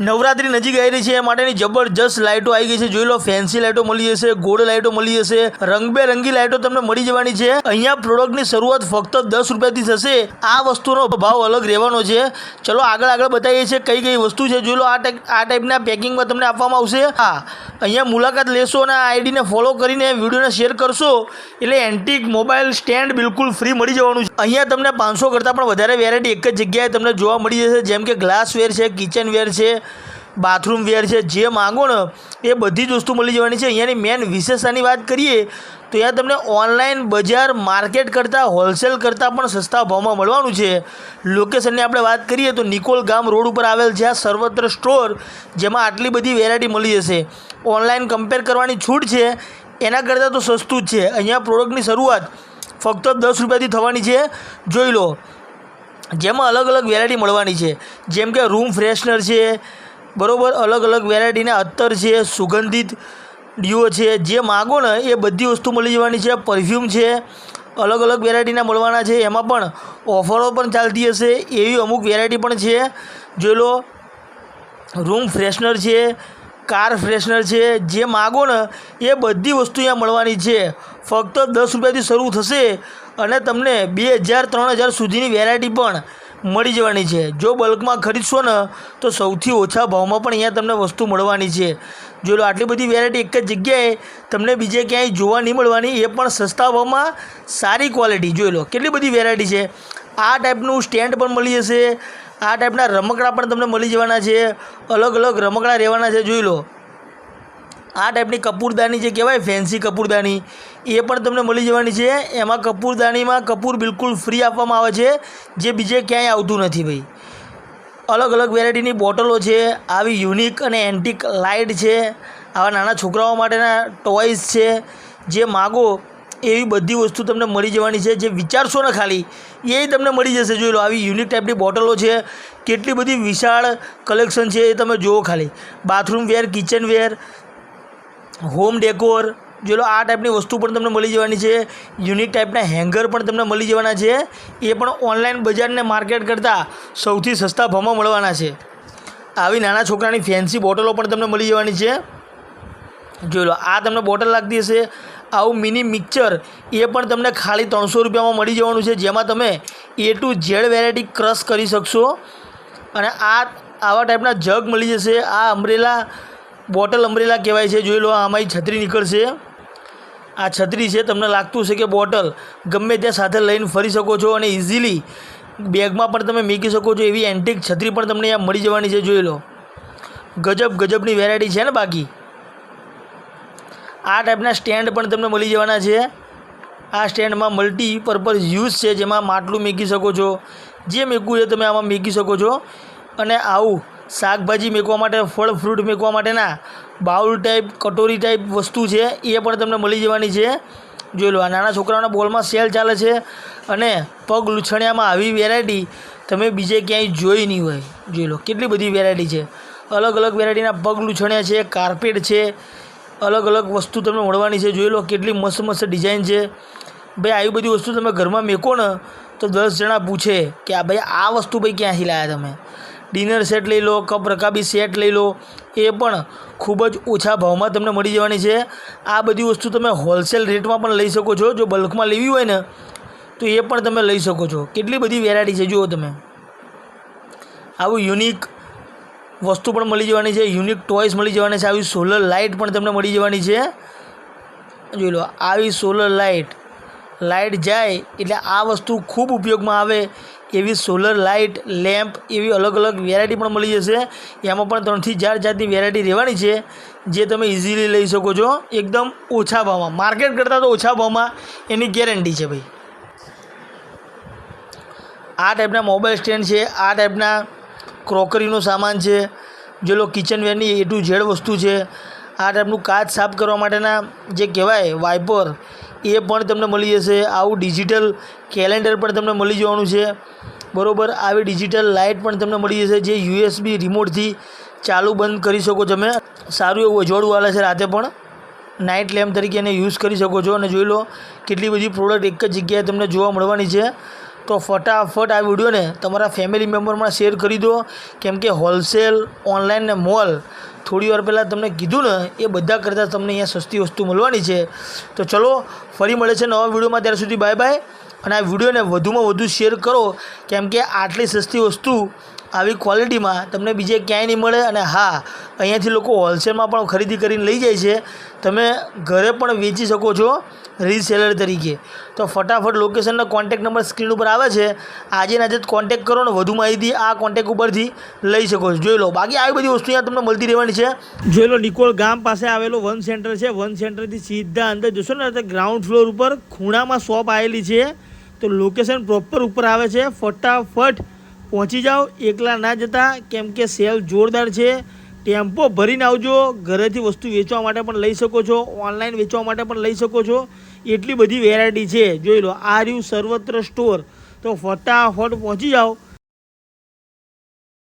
નવરાત્રી નજીક આવી રહી છે. એ માટેની જબરજસ્ત લાઇટો આવી ગઈ છે. જોઈ લો ફેન્સી લાઇટો મળી જશે, ગોળ લાઇટો મળી જશે, રંગબેરંગી લાઇટો તમને મળી જવાની છે. અહીંયા પ્રોડક્ટની શરૂઆત ફક્ત દસ રૂપિયાથી થશે. આ વસ્તુનો ભાવ અલગ રહેવાનો છે. ચલો, આગળ આગળ બતાવીએ છીએ કઈ કઈ વસ્તુ છે. જોઈ લો, આ આ ટાઈપના પેકિંગમાં તમને આપવામાં આવશે. હા, અહીંયા મુલાકાત લેશો અને આ આઈડીને ફોલો કરીને વિડીયોને શેર કરશો. એટલે એન્ટિક મોબાઈલ સ્ટેન્ડ બિલકુલ ફ્રી મળી જવાનું છે. અહીંયા તમને પાંચસો કરતાં પણ વધારે વેરાયટી એક જ જગ્યાએ તમને જોવા મળી જશે. જેમ કે ગ્લાસવેર છે કિચન વેર છે બાથરૂમ વેર છે, જે માંગો ને એ બધી જ વસ્તુ મળી જવાની છે. અહીંયાની મેન વિશેષતાની વાત કરીએ તો અહીંયા તમને ઓનલાઈન બજાર માર્કેટ કરતાં હોલસેલ કરતાં પણ સસ્તા ભાવમાં મળવાનું છે. લોકેશનની આપણે વાત કરીએ તો નિકોલ ગામ રોડ ઉપર આવેલ છે આ સર્વત્ર સ્ટોર જેમાં આટલી બધી વેરાયટી મળી જશે. ઓનલાઈન કમ્પેર કરવાની છૂટ છે, એના કરતાં તો સસ્તું જ છે. અહીંયા પ્રોડક્ટની શરૂઆત ફક્ત દસ રૂપિયાથી થવાની છે. જોઈ લો જેમાં અલગ અલગ વેરાયટી મળવાની છે. જેમ કે રૂમ ફ્રેશનર છે, બરાબર, અલગ અલગ વેરાયટીના અત્તર છે, સુગંધિત ડીઓ છે. જે માગો ને એ બધી વસ્તુ મળી જવાની છે. પરફ્યુમ છે, અલગ અલગ વેરાયટીના મળવાના છે. એમાં પણ ઓફરો પણ ચાલતી હશે. એવી અમુક વેરાયટી પણ છે. જોઈ લો રૂમ ફ્રેશનર છે કાર ફ્રેશનર છે, જે માગો ને એ બધી વસ્તુ અહીંયા મળવાની છે. ફક્ત દસ રૂપિયાથી શરૂ થશે અને તમને બે હજાર, ત્રણ હજાર સુધીની વેરાયટી પણ મળી જવાની છે. જો બલ્કમાં ખરીદશો ને, તો સૌથી ઓછા ભાવમાં પણ અહીંયા તમને વસ્તુ મળવાની છે. જો આટલી બધી વેરાયટી એક જ જગ્યાએ તમને બીજે ક્યાંય જોવા નહીં મળવાની, એ પણ સસ્તા ભાવમાં સારી ક્વોલિટી જોઈ લો, કેટલી બધી વેરાયટી છે? આ ટાઈપનું સ્ટેન્ડ પણ મળી જશે. આ ટાઈપના રમકડા પણ તમને મળી જવાના છે. અલગ અલગ રમકડા રહેવાના છે, જોઈ લો. આ ટાઈપની કપૂરદાની જે કહેવાય ફેન્સી કપૂરદાની, એ પણ તમને મળી જવાની છે. એમાં કપૂરદાનીમાં કપૂર બિલકુલ ફ્રી આપવામાં આવે છે. જે બીજે ક્યાંય આવતું નથી ભાઈ. અલગ અલગ વેરાયટીની બોટલો છે. આવી યુનિક અને એન્ટિક લાઇટ છે. આવા નાના છોકરાઓ માટેના ટોયસ છે. જે માગો એવી બધી વસ્તુ તમને મળી જવાની છે જે વિચારશો ને ખાલી, એ તમને મળી જશે. જોઈ લો, આવી યુનિક ટાઈપની બોટલો છે, કેટલી બધી વિશાળ કલેક્શન છે એ તમે જુઓ ખાલી. Bathroom wear kitchen wear home decor જો લો, આ ટાઈપની વસ્તુ પણ તમને મળી જવાની છે. યુનિક ટાઈપના હેંગર પણ તમને મળી જવાના છે. એ પણ ઓનલાઈન બજારને માર્કેટ કરતાં સૌથી સસ્તા ભાવમાં મળવાના છે. આવી નાના છોકરાની ફેન્સી બોટલો પણ તમને મળી જવાની છે. જોઈ લો, આ તમને બોટલ લાગતી હશે આવું મિની મિક્સર એ પણ તમને ખાલી ત્રણસો રૂપિયામાં મળી જવાનું છે, જેમાં તમે A to Z variety crush કરી શકશો. અને આ આવા ટાઈપના જગ મળી જશે. આ અમરેલા બોટલ અમરેલા કહેવાય છે, જોઈ લો આમાં છત્રી નીકળશે. આ છત્રી છે, તમને લાગતું છે કે બોટલ ગમે ત્યાં સાથે લઈને ફરી શકો છો અને ઇઝીલી બેગમાં પણ તમે મૂકી શકો છો. એવી એન્ટિક છત્રી પણ તમને અહીંયા મળી જવાની છે, જોઈ લો. ગજબ ગજબની વેરાયટી છે ને બાકી. આ ટાઈપના સ્ટેન્ડ પણ તમને મળી જવાના છે. આ સ્ટેન્ડમાં મલ્ટીપર્પઝ યુઝ છે, જેમાં માટલું મૂકી શકો છો. જે મેકવું છે તમે આમાં મૂકી શકો છો. અને આવું શાકભાજી મેકવા માટે, ફળ ફ્રૂટ મેકવા માટેના બાઉલ ટાઈપ કટોરી ટાઈપ વસ્તુ છે, એ પણ તમને મળી જવાની છે. જોઈ લો, આ નાના છોકરાઓના બોલમાં સેલ ચાલે છે અને પગ લૂછણિયામાં આવી વેરાયટી તમે બીજે ક્યાંય જોઈ નહીં હોય. જોઈ લો, કેટલી બધી વેરાયટી છે. અલગ અલગ વેરાયટીના પગ લૂછણિયા છે કાર્પેટ છે અલગ અલગ વસ્તુ તમને મળવાની છે. જોઈ લો કેટલી મસ્ત મસ્ત ડિઝાઇન છે. ભાઈ, આવી બધી વસ્તુ તમે ઘરમાં મેકો ને, તો દસ જણા પૂછે કે આ ભાઈ, આ વસ્તુ ભાઈ ક્યાંથી લાવ્યા તમે? ડિનર સેટ લઈ લો, કપ રકાબી સેટ લઈ લો, એ પણ ખૂબ જ ઓછા ભાવમાં તમને મળી જવાની છે. આ બધી વસ્તુ તમે હોલસેલ રેટમાં પણ લઈ શકો છો. જો બલ્કમાં લેવી હોય ને, તો એ પણ તમે લઈ શકો છો. કેટલી બધી વેરાયટી છે, જુઓ તમે. આવું યુનિક વસ્તુ પણ મળી જવાની છે યુનિક ટોયસ મળી જવાની છે, આવી સોલર લાઇટ પણ તમને મળી જવાની છે. જોઈ લો, આવી સોલર લાઇટ લાઇટ જાય એટલે આ વસ્તુ ખૂબ ઉપયોગમાં આવે. એવી સોલર લાઇટ લેમ્પ એવી અલગ અલગ વેરાયટી પણ મળી જશે. એમાં પણ ત્રણથી ચાર જાતની વેરાયટી રહેવાની છે, જે તમે ઇઝીલી લઈ શકો છો. એકદમ ઓછા ભાવમાં માર્કેટ કરતાં તો ઓછા ભાવમાં એની ગેરંટી છે ભાઈ. આ ટાઈપના મોબાઈલ સ્ટેન્ડ છે, આ ટાઈપના ક્રોકરીનો સામાન છે, જે લો કિચનવેરની એ ટુ ઝેડ વસ્તુ છે, આ ટાઈપનું કાચ સાફ કરવા માટેના જે કહેવાય વાઇપર એ પણ તમને મળી જશે. આવું ડિજિટલ કેલેન્ડર પણ તમને મળી જવાનું છે. બરાબર, આવી ડિજિટલ લાઇટ પણ તમને મળી જશે, જે યુએસબી રિમોટથી ચાલુ બંધ કરી શકો તમે. સારું એવું અજવાળું આવે છે રાતે પણ. નાઇટ લેમ્પ તરીકે એને યુઝ કરી શકો છો. અને જોઈ લો કેટલી બધી પ્રોડક્ટ એક જ જગ્યાએ તમને જોવા મળવાની છે. તો ફટાફટ આ વિડીયોને તમારા ફેમિલી મેમ્બરમાં શેર કરી દો. કેમ કે હોલસેલ ઓનલાઈન ને મોલ થોડી વાર પહેલાં તમને કીધું ને, એ બધા કરતાં તમને અહીંયા સસ્તી વસ્તુ મળવાની છે. તો ચલો, ફરી મળે છે નવા વિડીયોમાં. ત્યાર સુધી બાય બાય અને આ વિડીયોને વધુમાં વધુ શેર કરો. કેમ કે આટલી સસ્તી વસ્તુ આવી ક્વોલિટીમાં તમને બીજે ક્યાંય નહીં મળે અને હા, અહીંયાથી લોકો હોલસેલમાં પણ ખરીદી કરીને લઈ જાય છે. તમે ઘરે પણ વેચી શકો છો રીસેલર તરીકે. તો ફટાફટ લોકેશનનો કોન્ટેક નંબર સ્ક્રીન ઉપર આવે છે. આજે આજે કોન્ટેક કરો ને વધુ માહિતી આ કોન્ટેક ઉપરથી લઈ શકો છો. જોઈ લો, બાકી આવી બધી વસ્તુ અહીંયા તમને મળતી રહેવાની છે. જોઈ લો નિકોલ ગામ પાસે આવેલો વન સેન્ટર છે. વન સેન્ટરથી સીધા અંદર જોશો ને ગ્રાઉન્ડ ફ્લોર ઉપર ખૂણામાં શોપ આવેલી છે. તો લોકેશન પ્રોપર ઉપર આવે છે. ફટાફટ પહોંચી જાઓ, એકલા ના જતા, કેમ કે સેલ જોરદાર છે. ટેમ્પો ભરીને આવજો, ઘરેથી વસ્તુ વેચવા માટે પણ લઈ શકો છો, ઓનલાઈન વેચવા માટે પણ લઈ શકો છો. એટલી બધી વેરાયટી છે. જોઈ લો, આ રહ્યું સર્વત્ર સ્ટોર તો ફટાફટ પહોંચી જાઓ.